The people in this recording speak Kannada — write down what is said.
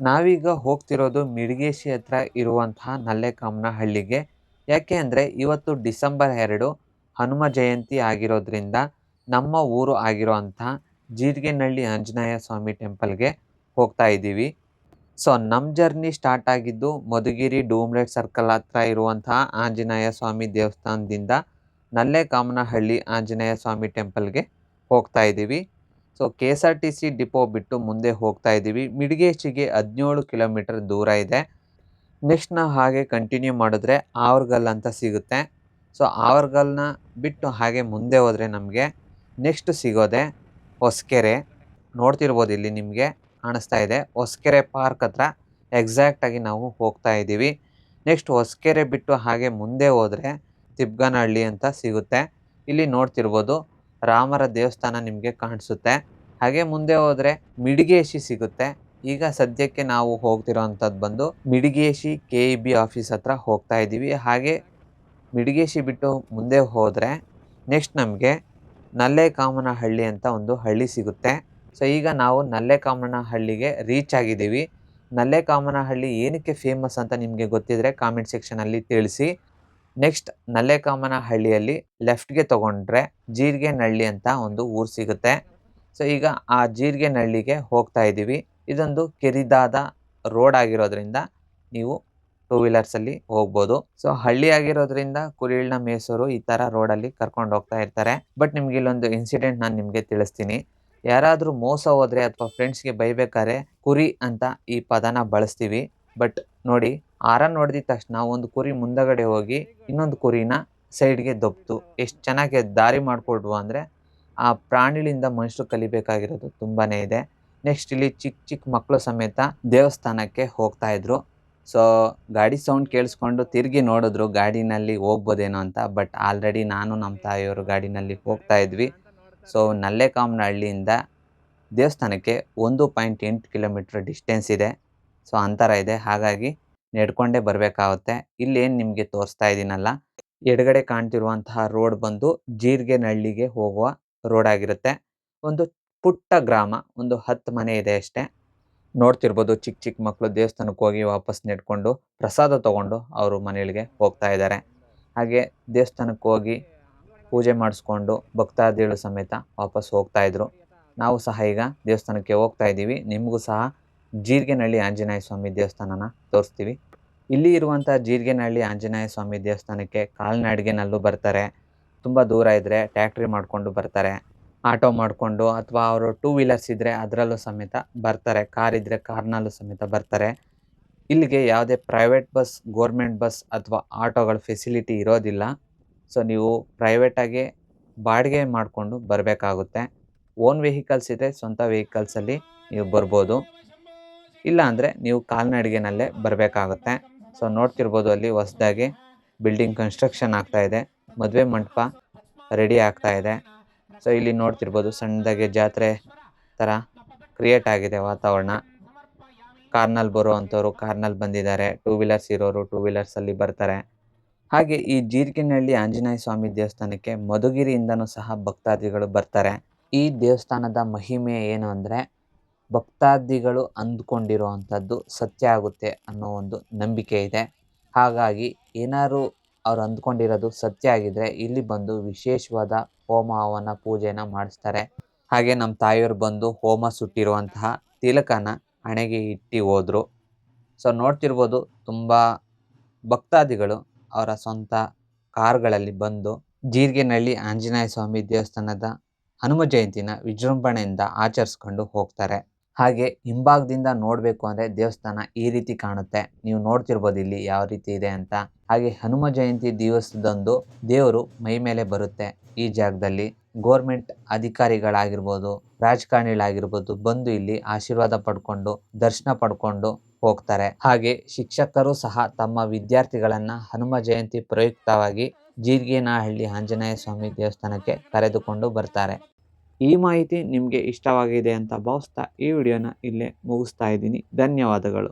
ನಾವೀಗ ಹೋಗ್ತಿರೋದು ಮಿಡಿಗೇಶಿ ಹತ್ರ ಇರುವಂತಹ ನಲ್ಲೆಕಾಮನ ಹಳ್ಳಿಗೆ. ಯಾಕೆ ಅಂದರೆ ಇವತ್ತು ಡಿಸೆಂಬರ್ ಎರಡು ಹನುಮ ಜಯಂತಿ ಆಗಿರೋದ್ರಿಂದ ನಮ್ಮ ಊರು ಆಗಿರೋಂತಹ ಜೀರಿಗೆನಹಳ್ಳಿ ಆಂಜನೇಯ ಸ್ವಾಮಿ ಟೆಂಪಲ್ಗೆ ಹೋಗ್ತಾ ಇದ್ದೀವಿ. ಸೊ ನಮ್ಮ ಜರ್ನಿ ಸ್ಟಾರ್ಟ್ ಆಗಿದ್ದು ಮಧುಗಿರಿ ಡೂಮ್ಲೇಟ್ ಸರ್ಕಲ್ ಹತ್ರ ಇರುವಂತಹ ಆಂಜನೇಯ ಸ್ವಾಮಿ ದೇವಸ್ಥಾನದಿಂದ ನಲ್ಲೆಕಾಮನಹಳ್ಳಿ ಆಂಜನೇಯ ಸ್ವಾಮಿ ಟೆಂಪಲ್ಗೆ ಹೋಗ್ತಾ ಇದ್ದೀವಿ. So K S R T C depot ಬಿಟ್ಟು ಮುಂದೆ ಹೋಗ್ತಾ ಇದ್ದೀವಿ. ಮಿಡ್ಗೇಶಿಗೆ ಹದಿನೇಳು ಕಿಲೋಮೀಟರ್ ದೂರ ಇದೆ. ನೆಕ್ಸ್ಟ್ ನಾವು ಹಾಗೆ ಕಂಟಿನ್ಯೂ ಮಾಡಿದ್ರೆ ಆವರ್ಗಲ್ ಅಂತ ಸಿಗುತ್ತೆ. ಸೊ ಆವರ್ಗಲ್ನ ಬಿಟ್ಟು ಹಾಗೆ ಮುಂದೆ ಹೋದರೆ ನಮಗೆ ನೆಕ್ಸ್ಟ್ ಸಿಗೋದೆ ಹೊಸ್ಕೆರೆ. ನೋಡ್ತಿರ್ಬೋದು ಇಲ್ಲಿ ನಿಮಗೆ ಕಾಣಿಸ್ತಾ ಇದೆ. ಹೊಸ್ಕೆರೆ ಪಾರ್ಕ್ ಹತ್ರ ಎಕ್ಸಾಕ್ಟಾಗಿ ನಾವು ಹೋಗ್ತಾ ಇದ್ದೀವಿ. ನೆಕ್ಸ್ಟ್ ಹೊಸಕೆರೆ ಬಿಟ್ಟು ಹಾಗೆ ಮುಂದೆ ಹೋದರೆ ತಿಬ್ಗನಹಳ್ಳಿ ಅಂತ ಸಿಗುತ್ತೆ. ಇಲ್ಲಿ ನೋಡ್ತಿರ್ಬೋದು ರಾಮರ ದೇವಸ್ಥಾನ ನಿಮಗೆ ಕಾಣಿಸುತ್ತೆ. ಹಾಗೆ ಮುಂದೆ ಹೋದರೆ ಮಿಡಿಗೇಶಿ ಸಿಗುತ್ತೆ. ಈಗ ಸದ್ಯಕ್ಕೆ ನಾವು ಹೋಗ್ತಿರೋ ಅಂಥದ್ದು ಬಂದು Midigeshi K E B office ಹತ್ರ ಹೋಗ್ತಾ ಇದ್ದೀವಿ. ಹಾಗೆ ಮಿಡಿಗೇಶಿ ಬಿಟ್ಟು ಮುಂದೆ ಹೋದರೆ ನೆಕ್ಸ್ಟ್ ನಮಗೆ ನಲ್ಲೆಕಾಮನಹಳ್ಳಿ ಅಂತ ಒಂದು ಹಳ್ಳಿ ಸಿಗುತ್ತೆ. ಸೊ, ಈಗ ನಾವು ನಲ್ಲೆಕಾಮನಹಳ್ಳಿಗೆ ರೀಚ್ ಆಗಿದ್ದೀವಿ. ನಲ್ಲೆಕಾಮನಹಳ್ಳಿ ಏನಕ್ಕೆ ಫೇಮಸ್ ಅಂತ ನಿಮಗೆ ಗೊತ್ತಿದ್ರೆ ಕಾಮೆಂಟ್ ಸೆಕ್ಷನಲ್ಲಿ ತಿಳಿಸಿ. ನೆಕ್ಸ್ಟ್ ನಲ್ಲೆಕಾಮನಹಳ್ಳಿಯಲ್ಲಿ ಲೆಫ್ಟ್ಗೆ ತೊಗೊಂಡ್ರೆ ಜೀರಿಗೆನಹಳ್ಳಿ ಅಂತ ಒಂದು ಊರು ಸಿಗುತ್ತೆ. ಸೊ ಈಗ ಆ ಜೀರಿಗೆ ನಳ್ಳಿಗೆ ಹೋಗ್ತಾ ಇದ್ದೀವಿ. ಇದೊಂದು ಕಿರಿದಾದ ರೋಡ್ ಆಗಿರೋದ್ರಿಂದ ನೀವು ಟೂ ವೀಲರ್ಸಲ್ಲಿ ಹೋಗ್ಬೋದು. ಸೊ ಹಳ್ಳಿ ಆಗಿರೋದ್ರಿಂದ ಕುರಿಳ್ನ, ಮೇಸೋರು ಈ ಥರ ರೋಡಲ್ಲಿ ಕರ್ಕೊಂಡು ಹೋಗ್ತಾ ಇರ್ತಾರೆ. ಬಟ್ ನಿಮ್ಗೆ ಇಲ್ಲೊಂದು ಇನ್ಸಿಡೆಂಟ್ ನಾನು ನಿಮಗೆ ತಿಳಿಸ್ತೀನಿ. ಯಾರಾದರೂ ಮೋಸ ಹೋದರೆ ಅಥವಾ ಫ್ರೆಂಡ್ಸ್ಗೆ ಬೈಬೇಕಾದ್ರೆ ಕುರಿ ಅಂತ ಈ ಪದನ ಬಳಸ್ತೀವಿ. ಬಟ್ ನೋಡಿ ಆರನ್ ನೋಡಿದ ತಕ್ಷಣ ಒಂದು ಕುರಿ ಮುಂದಗಡೆ ಹೋಗಿ ಇನ್ನೊಂದು ಕುರಿನ ಸೈಡ್ಗೆ ದೊಬ್ತು. ಎಷ್ಟು ಚೆನ್ನಾಗಿ ದಾರಿ ಮಾಡಿಕೊಡ್ವು ಅಂದರೆ ಆ ಪ್ರಾಣಿಗಳಿಂದ ಮನುಷ್ಯರು ಕಲಿಬೇಕಾಗಿರೋದು ತುಂಬಾ ಇದೆ. ನೆಕ್ಸ್ಟ್ ಇಲ್ಲಿ ಚಿಕ್ಕ ಚಿಕ್ಕ ಮಕ್ಕಳು ಸಮೇತ ದೇವಸ್ಥಾನಕ್ಕೆ ಹೋಗ್ತಾ ಇದ್ರು. ಸೊ ಗಾಡಿ ಸೌಂಡ್ ಕೇಳಿಸ್ಕೊಂಡು ತಿರುಗಿ ನೋಡಿದ್ರು ಗಾಡಿನಲ್ಲಿ ಹೋಗ್ಬೋದೇನೋ ಅಂತ ಬಟ್ ಆಲ್ರೆಡಿ ನಾನು ನಮ್ಮ ತಾಯಿಯವರು ಗಾಡಿನಲ್ಲಿ ಹೋಗ್ತಾ ಇದ್ವಿ. ಸೊ ನಲ್ಲೆಕಾಮನಹಳ್ಳಿಯಿಂದ ದೇವಸ್ಥಾನಕ್ಕೆ ಒಂದು ಪಾಯಿಂಟ್ ಎಂಟು ಕಿಲೋಮೀಟ್ರ್ ಡಿಸ್ಟೆನ್ಸ್ ಇದೆ. ಸೊ ಅಂತರ ಇದೆ. ಹಾಗಾಗಿ ನಡ್ಕೊಂಡೇ ಬರಬೇಕಾಗುತ್ತೆ. ಇಲ್ಲೇನು ನಿಮಗೆ ತೋರಿಸ್ತಾ ಇದ್ದೀನಲ್ಲ ಎಡಗಡೆ ಕಾಣ್ತಿರುವಂತಹ ರೋಡ್ ಬಂದು ಜೀರಿಗೆನಹಳ್ಳಿಗೆ ಹೋಗುವ ರೋಡ್ ಆಗಿರುತ್ತೆ. ಒಂದು ಪುಟ್ಟ ಗ್ರಾಮ, ಒಂದು ಹತ್ತು ಮನೆ ಇದೆ ಅಷ್ಟೇ. ನೋಡ್ತಿರ್ಬೋದು ಚಿಕ್ಕ ಚಿಕ್ಕ ಮಕ್ಕಳು ದೇವಸ್ಥಾನಕ್ಕೆ ಹೋಗಿ ವಾಪಸ್ ನೆಡ್ಕೊಂಡು ಪ್ರಸಾದ ತಗೊಂಡು ಅವರು ಮನೆಗಳಿಗೆ ಹೋಗ್ತಾ ಇದ್ದಾರೆ. ಹಾಗೆ ದೇವಸ್ಥಾನಕ್ಕೆ ಹೋಗಿ ಪೂಜೆ ಮಾಡಿಸ್ಕೊಂಡು ಭಕ್ತಾದಿಗಳು ಸಮೇತ ವಾಪಸ್ ಹೋಗ್ತಾ ಇದ್ರು. ನಾವು ಸಹ ಈಗ ದೇವಸ್ಥಾನಕ್ಕೆ ಹೋಗ್ತಾ ಇದ್ದೀವಿ. ನಿಮಗೂ ಸಹ ಜೀರಿಗೆನಹಳ್ಳಿ ಆಂಜನೇಯ ಸ್ವಾಮಿ ದೇವಸ್ಥಾನನ ತೋರಿಸ್ತೀವಿ. ಇಲ್ಲಿ ಇರುವಂಥ ಜೀರಿಗೆನಹಳ್ಳಿ ಆಂಜನೇಯ ಸ್ವಾಮಿ ದೇವಸ್ಥಾನಕ್ಕೆ ಕಾಲ್ನಡಿಗೆನಲ್ಲೂ ಬರ್ತಾರೆ. ತುಂಬ ದೂರ ಇದ್ದರೆ ಟ್ಯಾಕ್ಟ್ರಿ ಮಾಡಿಕೊಂಡು ಬರ್ತಾರೆ, ಆಟೋ ಮಾಡಿಕೊಂಡು ಅಥವಾ ಅವರು ಟೂ ವೀಲರ್ಸ್ ಇದ್ದರೆ ಅದರಲ್ಲೂ ಸಮೇತ ಬರ್ತಾರೆ, ಕಾರ್ ಇದ್ದರೆ ಕಾರ್ನಲ್ಲೂ ಸಮೇತ ಬರ್ತಾರೆ. ಇಲ್ಲಿಗೆ ಯಾವುದೇ ಪ್ರೈವೇಟ್ ಬಸ್ ಗೋರ್ಮೆಂಟ್ ಬಸ್ ಅಥವಾ ಆಟೋಗಳ ಫೆಸಿಲಿಟಿ ಇರೋದಿಲ್ಲ. ಸೊ ನೀವು ಪ್ರೈವೇಟಾಗಿ ಬಾಡಿಗೆ ಮಾಡಿಕೊಂಡು ಬರಬೇಕಾಗುತ್ತೆ. ಓನ್ ವೆಹಿಕಲ್ಸ್ ಇದೆ ಸ್ವಂತ ವೆಹಿಕಲ್ಸಲ್ಲಿ ನೀವು ಬರ್ಬೋದು. ಇಲ್ಲ ಅಂದರೆ ನೀವು ಕಾಲ್ನಡಿಗೆನಲ್ಲೇ ಬರಬೇಕಾಗುತ್ತೆ. ಸೊ ನೋಡ್ತಿರ್ಬೋದು ಅಲ್ಲಿ ಹೊಸ್ದಾಗಿ ಬಿಲ್ಡಿಂಗ್ ಕನ್ಸ್ಟ್ರಕ್ಷನ್ ಆಗ್ತಾಯಿದೆ ಮದುವೆ ಮಂಟಪ ರೆಡಿ ಆಗ್ತಾ ಇದೆ. ಸೊ ಇಲ್ಲಿ ನೋಡ್ತಿರ್ಬೋದು ಸಣ್ಣದಾಗಿ ಜಾತ್ರೆ ಥರ ಕ್ರಿಯೇಟ್ ಆಗಿದೆ ವಾತಾವರಣ. ಕಾರ್ನಲ್ಲಿ ಬರೋ ಅಂಥವ್ರು ಕಾರ್ನಲ್ಲಿ ಬಂದಿದ್ದಾರೆ. ಟೂ ವೀಲರ್ಸ್ ಇರೋರು ಟೂ ವೀಲರ್ಸಲ್ಲಿ ಬರ್ತಾರೆ. ಹಾಗೆ ಈ ಜೀರ್ಗಿನಹಳ್ಳಿ ಆಂಜನೇಯ ಸ್ವಾಮಿ ದೇವಸ್ಥಾನಕ್ಕೆ ಮಧುಗಿರಿಯಿಂದನೂ ಸಹ ಭಕ್ತಾದಿಗಳು ಬರ್ತಾರೆ. ಈ ದೇವಸ್ಥಾನದ ಮಹಿಮೆ ಏನು ಅಂದರೆ ಭಕ್ತಾದಿಗಳು ಅಂದ್ಕೊಂಡಿರುವಂಥದ್ದು ಸತ್ಯ ಆಗುತ್ತೆ ಅನ್ನೋ ಒಂದು ನಂಬಿಕೆ ಇದೆ. ಹಾಗಾಗಿ ಏನಾದ್ರು ಅವ್ರು ಅಂದ್ಕೊಂಡಿರೋದು ಸತ್ಯ ಆಗಿದ್ರೆ ಇಲ್ಲಿ ಬಂದು ವಿಶೇಷವಾದ ಹೋಮ ಹವನ ಪೂಜೆನ ಮಾಡಿಸ್ತಾರೆ. ಹಾಗೆ ನಮ್ಮ ತಾಯಿಯವರು ಬಂದು ಹೋಮ ಸುಟ್ಟಿರುವಂತಹ ತಿಲಕನ ಹಣೆಗೆ ಇಟ್ಟು ಹೋದರು. ಸೊ ನೋಡ್ತಿರ್ಬೋದು ತುಂಬ ಭಕ್ತಾದಿಗಳು ಅವರ ಸ್ವಂತ ಕಾರ್ಗಳಲ್ಲಿ ಬಂದು ಜೀರಿಗೆನಹಳ್ಳಿ ಆಂಜನೇಯ ಸ್ವಾಮಿ ದೇವಸ್ಥಾನದ ಹನುಮ ಜಯಂತಿನ ವಿಜೃಂಭಣೆಯಿಂದ ಆಚರಿಸ್ಕೊಂಡು ಹೋಗ್ತಾರೆ. ಹಾಗೆ ಹಿಂಭಾಗದಿಂದ ನೋಡಬೇಕು ಅಂದರೆ ದೇವಸ್ಥಾನ ಈ ರೀತಿ ಕಾಣುತ್ತೆ. ನೀವು ನೋಡ್ತಿರ್ಬೋದು ಇಲ್ಲಿ ಯಾವ ರೀತಿ ಇದೆ ಅಂತ. ಹಾಗೆ ಹನುಮ ಜಯಂತಿ ದಿವಸದಂದು ದೇವರು ಮೈ ಮೇಲೆ ಬರುತ್ತೆ ಈ ಜಾಗದಲ್ಲಿ. ಗೋರ್ಮೆಂಟ್ ಅಧಿಕಾರಿಗಳಾಗಿರ್ಬೋದು, ರಾಜಕಾರಣಿಗಳಾಗಿರ್ಬೋದು ಬಂದು ಇಲ್ಲಿ ಆಶೀರ್ವಾದ ಪಡ್ಕೊಂಡು, ದರ್ಶನ ಪಡ್ಕೊಂಡು ಹೋಗ್ತಾರೆ. ಹಾಗೆ ಶಿಕ್ಷಕರು ಸಹ ತಮ್ಮ ವಿದ್ಯಾರ್ಥಿಗಳನ್ನ ಹನುಮ ಜಯಂತಿ ಪ್ರಯುಕ್ತವಾಗಿ ಜೀರ್ಗೇನಹಳ್ಳಿ ಆಂಜನೇಯ ಸ್ವಾಮಿ ದೇವಸ್ಥಾನಕ್ಕೆ ಕರೆದುಕೊಂಡು ಬರ್ತಾರೆ. ಈ ಮಾಹಿತಿ ನಿಮಗೆ ಇಷ್ಟವಾಗಿದೆ ಅಂತ ಭಾವಿಸ್ತಾ ಈ ವಿಡಿಯೋನ ಇಲ್ಲೇ ಮುಗಿಸ್ತಾ ಇದ್ದೀನಿ. ಧನ್ಯವಾದಗಳು.